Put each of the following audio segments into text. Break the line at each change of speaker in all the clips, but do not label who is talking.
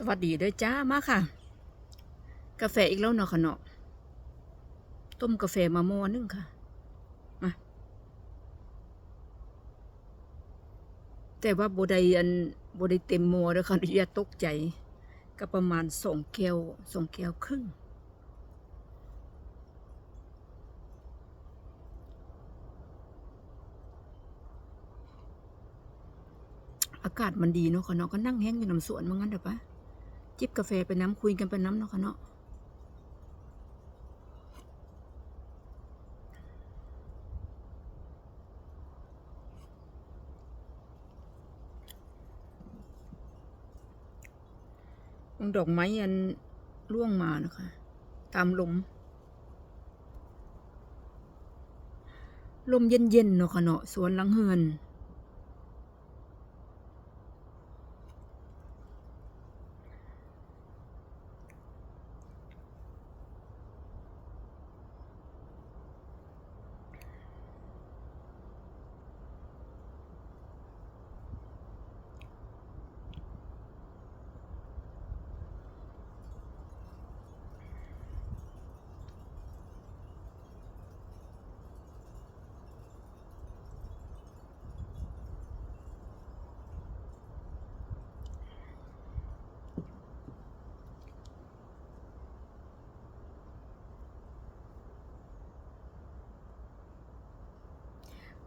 สวัสดีด้วยจ้ามาค่ะ กาแฟอีกแล้วเนาะค่ะเนาะต้มกาแฟมาโมอนึงค่ะมาแต่ว่าบไดอันบไดเต็มโมแล้วค่ะอย่าตกใจ ก็ประมาณสองแก้วสองแก้วครึ่งอากาศมันดีเนาะค่ะเนาะก็นั่งแห้งอยู่น้ำสวนมางั้นเถอะปะ จิบกาแฟไปน้ำคุยกันไปน้ำเนาะค่ะเนาะดอกไม้อันร่วงมานะคะ ตามลม ลมเย็นๆเนาะค่ะเนาะสวนหลังเฮือน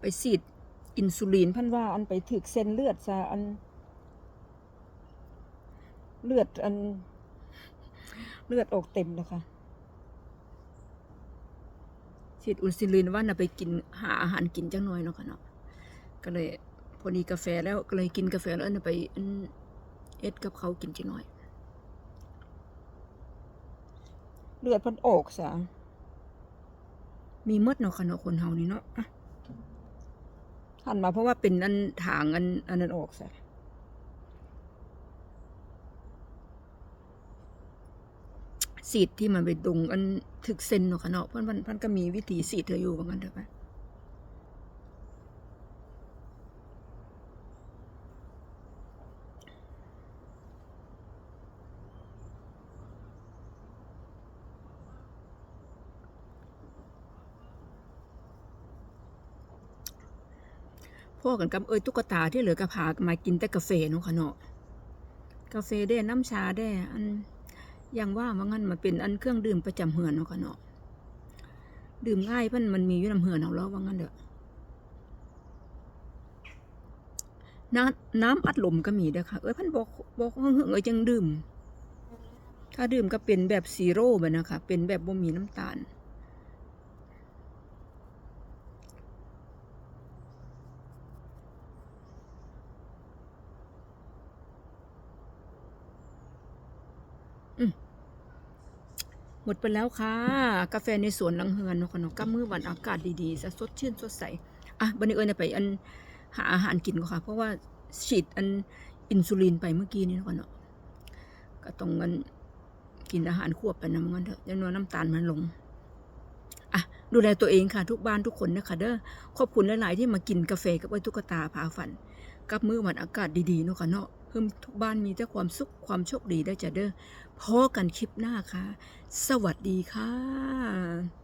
ไปฉีดอินซูลินพันว่าอันไปถึกเส้นเลือดซะอัน เลือดอัน เลือดออกเต็มนะคะฉีดอินซูลินว่าน่ะไปกินหาอาหารกินจังหน่อยเนาะค่ะเนาะก็เลยพอดีกาแฟแล้วก็เลยกินกาแฟแล้วน่ะไปเอ็ดกับเขากินจังหน่อย เลือดพันออกซะมีมดเนาะค่ะเนาะคนเฮานี่เนาะ หันมาเพราะว่าเป็นอันถางอันอันนั้นออกซะสีดที่มันไปดุงอันถึกเซนเนาะค่ะเนาะเพันเพันมันก็มีวิธีสีดเธออยู่ว่างั้นเถอะปะ พ่อกันกับเอ้ยตุ๊กตาที่เหลือกระพามากินแต่กาแฟเนาะค่ะเนาะกาแฟได้น้ำชาได้อันอย่างว่าว่างั้นมันเป็นอันเครื่องดื่มประจำเฮือนเนาะค่ะเนาะดื่มง่ายเพันมันมีอยู่น้ำเฮือนเอาแล้วว่างั้นเด้อน้ำน้ำอัดลมก็มีเด้อค่ะ เอ้ยพันบอกบอกเฮืองเอ้ยจังดื่ม ถ้าดื่มก็เป็นแบบซีโร่แบบนะคะเป็นแบบบ่มีน้ำตาล หมดไปแล้วค่ะ กาแฟในสวนหลังเฮือนเนาะค่ะเนาะกับมือวันอากาศดีๆซะสดชื่นสดใส อะบัดนี้เอิ้นจะไปอันหาอาหารกินก่อนค่ะ เพราะว่าฉีดอันอินซูลินไปเมื่อกี้นี้เนาะค่ะเนาะก็ต้องเงินกินอาหารควบไปนะมันงั้นเถอะจำนวนน้ำตาลมันลงอะดูแลตัวเองค่ะ ทุกบ้านทุกคนนะคะเด้อขอบคุณหลาย ๆ ที่มากินกาแฟกับไอ้ตุ๊กตาพาฝัน กับมือวันอากาศดีๆเนาะค่ะเนาะ เพิ่มทุกบ้านมีแต่ความสุขความโชคดีได้จ้ะเด้อพอกันคลิปหน้าค่ะ สวัสดีค่ะ